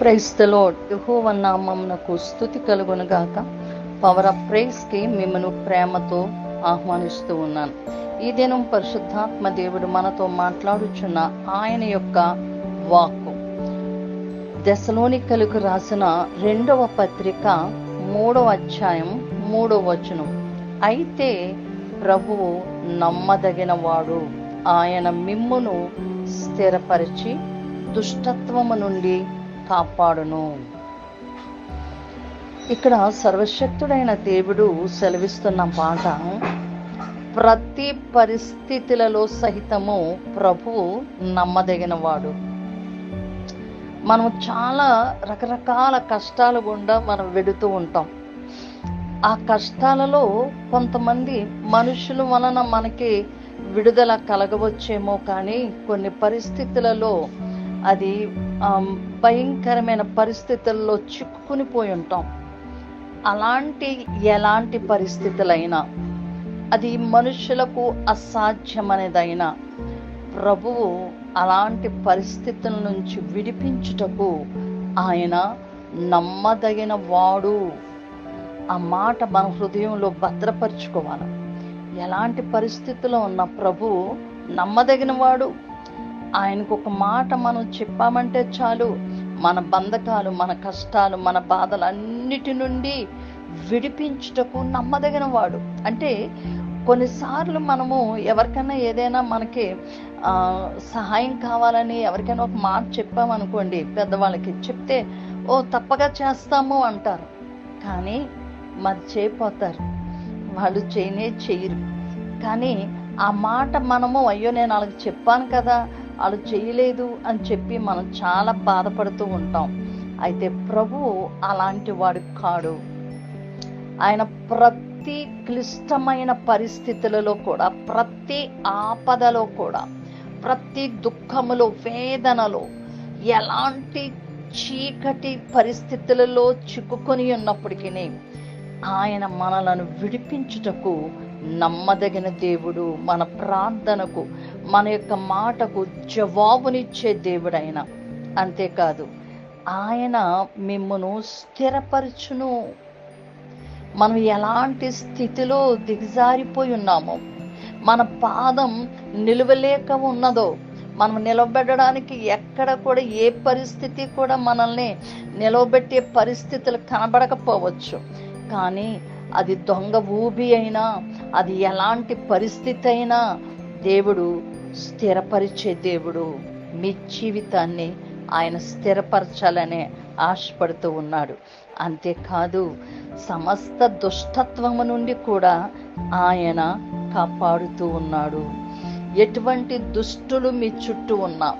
ప్రైస్తలో యహోవ నామమునకు స్థుతి కలుగునుగాక. పవర్ ఆఫ్ ప్రైజ్కి మిమ్మను ప్రేమతో ఆహ్వానిస్తూ ఉన్నాను. ఈ దినం పరిశుద్ధాత్మ దేవుడు మనతో మాట్లాడుచున్న ఆయన యొక్క వాక్కు. దశలోనికలకు రాసిన రెండవ పత్రిక మూడవ అధ్యాయం మూడవ వచనం. అయితే ప్రభువు నమ్మదగిన వాడు ఆయన మిమ్మును స్థిరపరిచి దుష్టత్వము నుండి కాపాడును. ఇక్కడ సర్వశక్తుడైన దేవుడు సెలవిస్తున్న మాట ప్రతి పరిస్థితులలో సహితము ప్రభువు నమ్మదగినవాడు. మనం చాలా రకరకాల కష్టాలు గుండా మనం వెడుతూ ఉంటాం. ఆ కష్టాలలో కొంతమంది మనుషుల వలన మనకి విడుదల కలగవచ్చేమో కానీ కొన్ని పరిస్థితులలో అది భయంకరమైన పరిస్థితుల్లో చిక్కుకుని పోయి ఉంటాం. అలాంటి ఎలాంటి పరిస్థితులైనా అది మనుషులకు అసాధ్యమనేదైనా ప్రభువు అలాంటి పరిస్థితుల నుంచి విడిపించుటకు ఆయన నమ్మదగిన వాడు. ఆ మాట మన హృదయంలో భద్రపరుచుకోవాలి. ఎలాంటి పరిస్థితిలో ఉన్న ప్రభు నమ్మదగిన వాడు. ఆయనకు ఒక మాట మనం చెప్పామంటే చాలు. మన బంధకాలు మన కష్టాలు మన బాధలు అన్నిటి నుండి విడిపించుటకు నమ్మదగిన వాడు అంటే కొన్నిసార్లు మనము ఎవరికైనా ఏదైనా మనకి సహాయం కావాలని ఎవరికైనా ఒక మాట చెప్పామనుకోండి పెద్దవాళ్ళకి చెప్తే ఓ తప్పగా చేస్తాము అంటారు. కానీ మరి చేయపోతారు. వాళ్ళు చేయనే చేయరు. కానీ ఆ మాట మనము అయ్యో నేను వాళ్ళకి చెప్పాను కదా వాళ్ళు చేయలేదు అని చెప్పి మనం చాలా బాధపడుతూ ఉంటాం. అయితే ప్రభువు అలాంటి వాడు కాడు. ఆయన ప్రతి క్లిష్టమైన పరిస్థితులలో కూడా ప్రతి ఆపదలో కూడా ప్రతి దుఃఖములో వేదనలో ఎలాంటి చీకటి పరిస్థితులలో చిక్కుకొని ఉన్నప్పటికీ ఆయన మనలను విడిపించుటకు నమ్మదగిన దేవుడు మన ప్రార్థనకు మన యొక్క మాటకు జవాబునిచ్చే దేవుడైన. అంతేకాదు ఆయన మిమ్మను స్థిరపరచును. మనం ఎలాంటి స్థితిలో దిగజారిపోయి ఉన్నామో మన పాదం నిలువలేక ఉన్నదో మనం నిలబెట్టడానికి ఎక్కడ కూడా ఏ పరిస్థితి కూడా మనల్ని నిలవబెట్టే పరిస్థితులు కనబడకపోవచ్చు. కానీ అది దొంగ ఊబి అయినా అది ఎలాంటి పరిస్థితి అయినా దేవుడు స్థిరపరిచే దేవుడు. మీ జీవితాన్ని ఆయన స్థిరపరచాలనే ఆశపడుతూ ఉన్నాడు. అంతేకాదు సమస్త దుష్టత్వము నుండి కూడా ఆయన కాపాడుతూ ఉన్నాడు. ఎటువంటి దుష్టులు మీ చుట్టూ ఉన్నా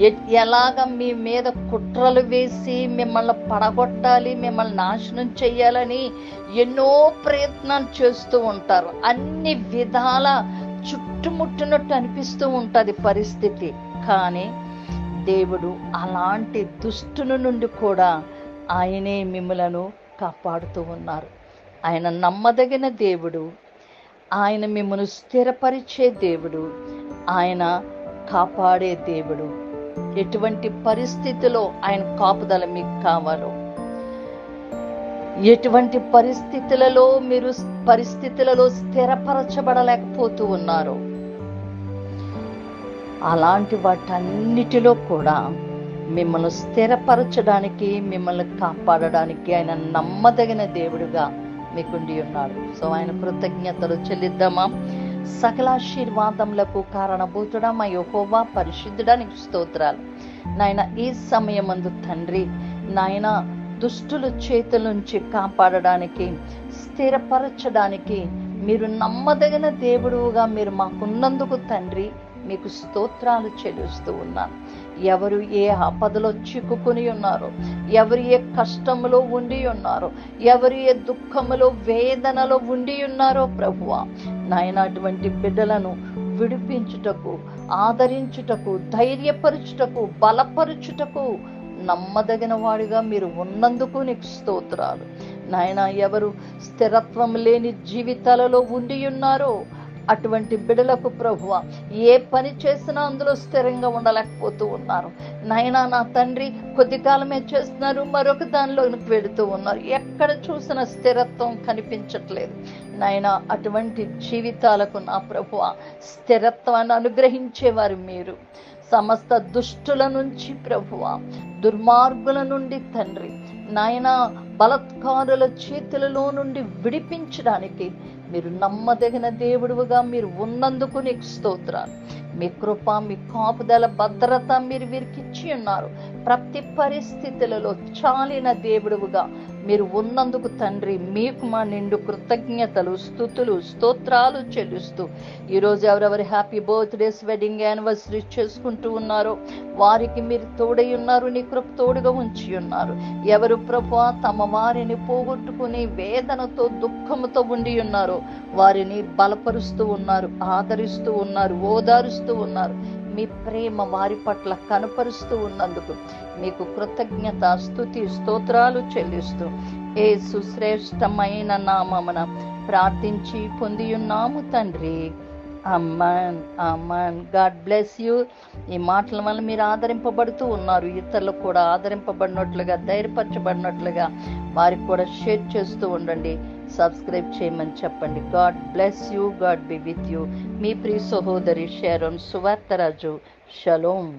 ఎ- ఎలాగ మీ మీద కుట్రలు వేసి మిమ్మల్ని పడగొట్టాలి మిమ్మల్ని నాశనం చేయాలని ఎన్నో ప్రయత్నాలు చేస్తూ ఉంటారు. అన్ని విధాల చుట్టుముట్టినట్టు అనిపిస్తూ ఉంటుంది పరిస్థితి. కానీ దేవుడు అలాంటి దుష్టుని నుండి కూడా ఆయనే మిమ్మలను కాపాడుతూ ఉన్నారు. ఆయన నమ్మదగిన దేవుడు. ఆయన మిమ్మల్ని స్థిరపరిచే దేవుడు. ఆయన కాపాడే దేవుడు. ఎటువంటి పరిస్థితిలో ఆయన కాపుదల మీకు కావాలో? ఎటువంటి పరిస్థితులలో మీరు పరిస్థితులలో స్థిరపరచబడలేకపోతూ ఉన్నారు? అలాంటి వాటన్నిటిలో కూడా మిమ్మల్ని స్థిరపరచడానికి మిమ్మల్ని కాపాడడానికి ఆయన నమ్మదగిన దేవుడుగా మీకుండి ఉన్నాడు. సో ఆయన కృతజ్ఞతలు చెల్లిద్దామా? సకలాశీర్వాదములకు కారణభూతుడా మా యహోవా పరిశుద్ధుడానికి స్తోత్రాలు. నాయన ఈ సమయమందు తండ్రి నాయన దుష్టుల చేతుల నుంచి కాపాడడానికి స్థిరపరచడానికి మీరు నమ్మదగిన దేవుడుగా మీరు మాకున్నందుకు తండ్రి మీకు స్తోత్రాలు చెల్లిస్తూ ఉన్నాను. ఎవరు ఏ ఆపదలో చిక్కుకుని ఉన్నారో ఎవరు ఏ కష్టములో ఉండి ఉన్నారో ఎవరు ఏ దుఃఖములో వేదనలో ఉండి ఉన్నారో ప్రభువ నాయన అటువంటి బిడ్డలను విడిపించుటకు ఆదరించుటకు ధైర్యపరచుటకు బలపరుచుటకు నమ్మదగిన వాడిగా మీరు ఉన్నందుకు నీకు స్తోత్రాలు. నాయన ఎవరు స్థిరత్వం లేని జీవితాలలో ఉండి ఉన్నారో అటువంటి బిడలకు ప్రభువ ఏ పని చేసినా అందులో స్థిరంగా ఉండలేకపోతూ ఉన్నారు. నాయనా నా తండ్రి కొద్ది కాలమే చేస్తున్నారు మరొక దానిలోకి వెళుతూ ఉన్నారు. ఎక్కడ చూసిన స్థిరత్వం కనిపించట్లేదు. నాయన అటువంటి జీవితాలకు నా ప్రభువ స్థిరత్వాన్ని అనుగ్రహించేవారు మీరు. సమస్త దుష్టుల నుంచి ప్రభువ దుర్మార్గుల నుండి తండ్రి. నాయన బలత్కారుల చేతులలో నుండి విడిపించడానికి మీరు నమ్మదగిన దేవుడుగా మీరు ఉన్నందుకు నీకు స్తోత్రాలు. మీ కృప మీ కాపుదల భద్రత మీరు వీరికి ఇచ్చి ఉన్నారు. ప్రతి పరిస్థితులలో చాలిన దేవుడుగా మీరు ఉన్నందుకు తండ్రి మీకు మా నిండు కృతజ్ఞతలు స్థుతులు స్తోత్రాలు చెల్లిస్తూ ఈరోజు ఎవరెవరి హ్యాపీ బర్త్డేస్ వెడ్డింగ్ యానివర్సరీ చేసుకుంటూ ఉన్నారో వారికి మీరు తోడై ఉన్నారు నీ కృప తోడుగా ఉంచి ఉన్నారు. ఎవరు ప్రభు తమ వారిని పోగొట్టుకుని వేదనతో దుఃఖంతో ఉండి ఉన్నారు. వారిని బలపరుస్తూ ఉన్నారు ఆదరిస్తూ ఉన్నారు ఓదారుస్తూ ఉన్నారు. మీ ప్రేమ వారి పట్ల కనపరుస్తూ ఉన్నందుకు మీకు కృతజ్ఞత స్థుతి స్తోత్రాలు చెల్లిస్తూ ఏ సుశ్రేష్టమైన నామమున ప్రార్థించి పొందియున్నాము తండ్రి. Amen amen God bless you ఈ మాటల వల్ల మీరు ఆదరింపబడుతూ ఉన్నారు. ఇతరులకు కూడా ఆదరింపబడినట్లుగా ధైర్యపరచబడినట్లుగా వారికి కూడా షేర్ చేస్తూ ఉండండి. సబ్స్క్రైబ్ చేయమని చెప్పండి. God bless you God be with you మీ ప్రియ సహోదరి షేరోన్ సువార్తరాజు. షలోమ్